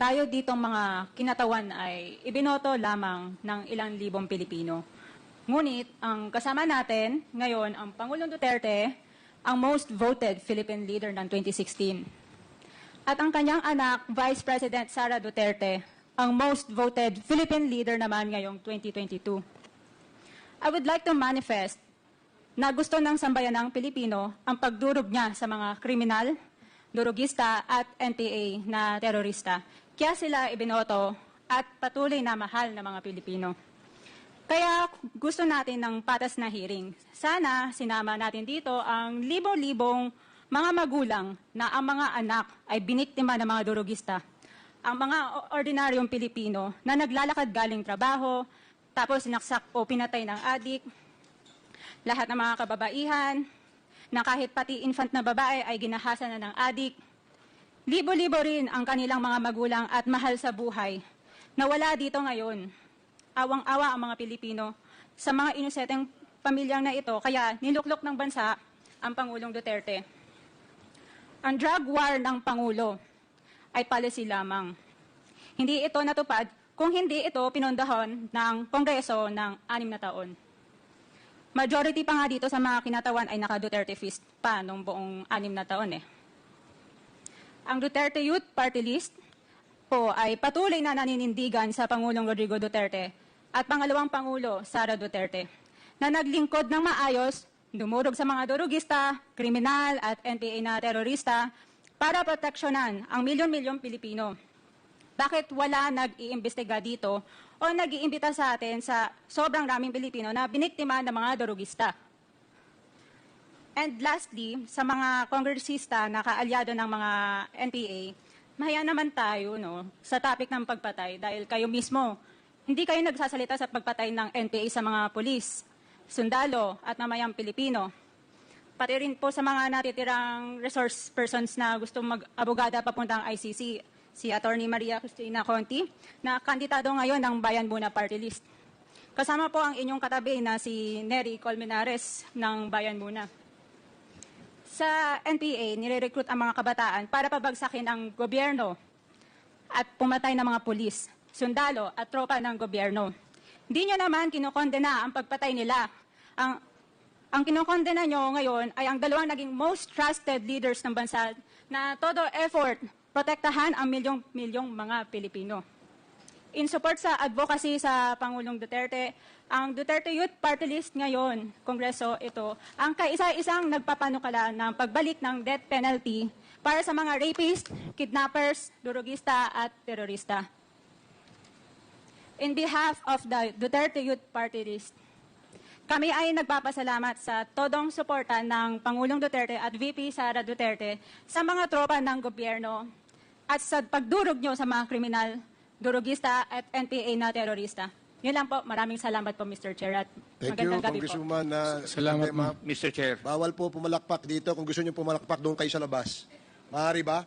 tayo ditong mga kinatawan ay ibinoto lamang ng ilang libong Pilipino. Ngunit ang kasama natin ngayon ang Pangulong Duterte, ang most voted Philippine leader ng 2016. At ang kanyang anak, Vice President Sara Duterte, ang most voted Philippine leader naman ngayong 2022. I would like to manifest na gusto ng sambayan ng Pilipino ang pagdurog niya sa mga kriminal, durugista at NPA na terorista. Kaya sila ibinoto at patuloy na mahal ng mga Pilipino. Kaya gusto natin ng patas na hearing. Sana sinama natin dito ang libo-libong mga magulang na ang mga anak ay biniktima ng mga durugista. Ang mga ordinaryong Pilipino na naglalakad galing trabaho, tapos sinaksak o pinatay ng adik, lahat ng mga kababaihan, na kahit pati infant na babae ay ginahasa na ng adik. Libo-libo rin ang kanilang mga magulang at mahal sa buhay na wala dito ngayon. Awang-awa ang mga Pilipino sa mga inuseteng pamilyang na ito kaya niluklok ng bansa ang Pangulong Duterte. Ang drug war ng Pangulo ay policy lamang. Hindi ito natupad kung hindi ito pinondahon ng Kongreso ng anim na taon. Majority pa nga dito sa mga kinatawan ay naka-Duterte fist pa nung buong anim na taon eh. Ang Duterte Youth Party List po ay patuloy na naninindigan sa Pangulong Rodrigo Duterte at pangalawang Pangulo, Sara Duterte, na naglingkod ng maayos, dumurog sa mga durugista, kriminal at NPA na terorista para proteksyonan ang milyon-milyong Pilipino. Bakit wala nag-iimbestiga dito o nag-iimbita sa atin sa sobrang raming Pilipino na biniktima ng mga durugista? And lastly, sa mga kongresista na kaalyado ng mga NPA, mahaya naman tayo no, sa topic ng pagpatay dahil kayo mismo, hindi kayo nagsasalita sa pagpatay ng NPA sa mga pulis, sundalo at mamayang Pilipino. Pati rin po sa mga natitirang resource persons na gusto mag-abogada papuntang ICC, si Attorney Maria Cristina Conti, na kandidato ngayon ng Bayan Muna Party List. Kasama po ang inyong katabi na si Nery Colmenares ng Bayan Muna. Sa NPA, nire-recruit ang mga kabataan para pabagsakin ang gobyerno at pumatay ng mga pulis, sundalo at tropa ng gobyerno. Hindi nyo naman kinokondena ang pagpatay nila. Ang, ang kinokondena nyo ngayon ay ang dalawang naging most trusted leaders ng bansa na todo effort protektahan ang milyong-milyong mga Pilipino. In support sa advocacy sa Pangulong Duterte, ang Duterte Youth Party List ngayon, Kongreso ito, ang kaisa-isang nagpapanukala ng pagbalik ng death penalty para sa mga rapist, kidnappers, durugista at terorista. In behalf of the Duterte Youth Party List, kami ay nagpapasalamat sa todong suporta ng Pangulong Duterte at VP Sara Duterte sa mga tropa ng gobyerno at sa pagdurog nyo sa mga kriminal, durugista at NPA na terorista. Yun lang po. Maraming salamat po, Mr. Chair. At Thank you, magandang gabi po. Congresswoman. Uh, Salamat, Tema. Mr. Chair. Bawal po pumalakpak dito. Kung gusto niyo pumalakpak, doon kayo sa labas. Maaari ba?